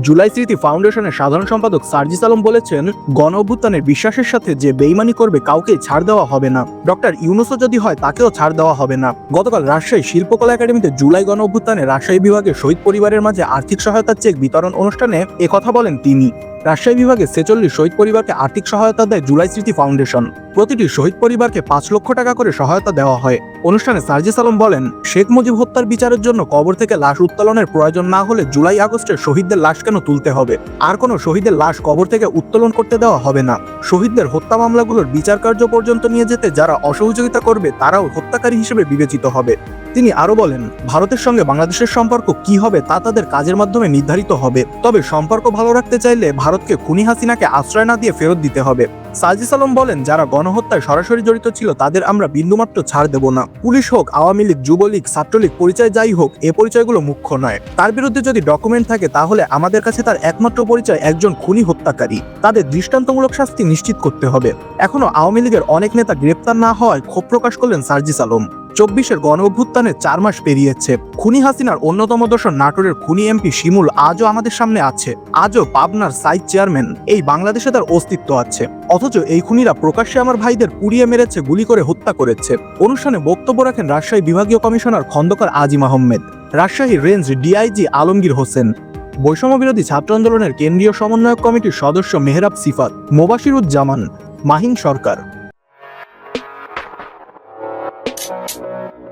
জুলাই স্মৃতি ফাউন্ডেশনের সাধারণ সম্পাদক সার্জিস আলম বলেছেন গণ অভ্যুত্থানের বিশ্বাসের সাথে যে বেইমানি করবে কাউকে ছাড় দেওয়া হবে না। ডক্টর ইউনুসও যদি হয়, তাকেও ছাড় দেওয়া হবে না। গতকাল রাজশাহী শিল্পকলা একাডেমিতে জুলাই গণ অভ্যুত্থানে রাজশাহী বিভাগের শহীদ পরিবারের মাঝে আর্থিক সহায়তার চেক বিতরণ অনুষ্ঠানে একথা বলেন তিনি। রাজশাহী বিভাগে ছেচল্লিশ শহীদ পরিবারকে আর্থিক সহায়তা দেয় জুলাই স্মৃতি ফাউন্ডেশন। প্রতিটি শহীদ পরিবারকে পাঁচ লক্ষ টাকা করে সহায়তা দেওয়া হয়। অনুষ্ঠানে সার্জিস আলম বলেন, শেখ মুজিব হত্যার বিচারের জন্য কবর থেকে লাশ উত্তোলনের প্রয়োজন না হলে জুলাই আগস্টে শহীদদের লাশ কেন তুলতে হবে? আর কোনো শহীদের লাশ কবর থেকে উত্তোলন করতে দেওয়া হবে না। শহীদদের হত্যা মামলাগুলোর বিচার কার্য পর্যন্ত নিয়ে যেতে যারা অসহযোগিতা করবে, তারাও হত্যাকারী হিসেবে বিবেচিত হবে। তিনি আরও বলেন, ভারতের সঙ্গে বাংলাদেশের সম্পর্ক কি হবে তা তাদের কাজের মাধ্যমে নির্ধারিত হবে। তবে সম্পর্ক ভালো রাখতে চাইলে ভারতকে খুনি হাসিনাকে আশ্রয় না দিয়ে ফেরত দিতে হবে। সাজিস আলম বলেন, যারা গণহত্যায় সরাসরি জড়িত ছিল, তাদের আমরা বিন্দুমাত্র ছাড় দেব না। পুলিশ হোক, আওয়ামী লীগ, যুবলীগ, ছাত্রলীগ, পরিচয় যাই হোক, এ পরিচয়গুলো মুখ্য নয়। তার বিরুদ্ধে যদি ডকুমেন্ট থাকে, তাহলে আমাদের কাছে তার একমাত্র পরিচয় একজন খুনি হত্যাকারী। তাদের দৃষ্টান্তমূলক শাস্তি নিশ্চিত করতে হবে। এখনও আওয়ামী লীগের অনেক নেতা গ্রেপ্তার না হওয়ায় ক্ষোভ প্রকাশ করলেন সার্জিস আলম। চব্বিশের গণ অভ্যুত্থানে চার মাস পেরিয়েছে। খুনি হাসিনার অন্যতম দর্শন নাটোরের খুনি এমপি শিমুল আজও আমাদের সামনে আছে। আজও পাবনার সাইড চেয়ারম্যান এই বাংলাদেশে তার অস্তিত্ব আছে। অথচ এই খুনিরা প্রকাশ্যে আমার ভাইদের পুড়িয়ে মেরেছে, গুলি করে হত্যা করেছে। অনুষ্ঠানে বক্তব্য রাখেন রাজশাহী বিভাগীয় commissioner Khandaker Azim Ahmed. Rajshahi range DIG Alamgir Hossain. বৈষম্য বিরোধী ছাত্র আন্দোলনের কেন্দ্রীয় সমন্বয়ক কমিটির সদস্য মেহরাব সিফাত। মোবাশিরুজ্জামান। মাহিন সরকার। Thank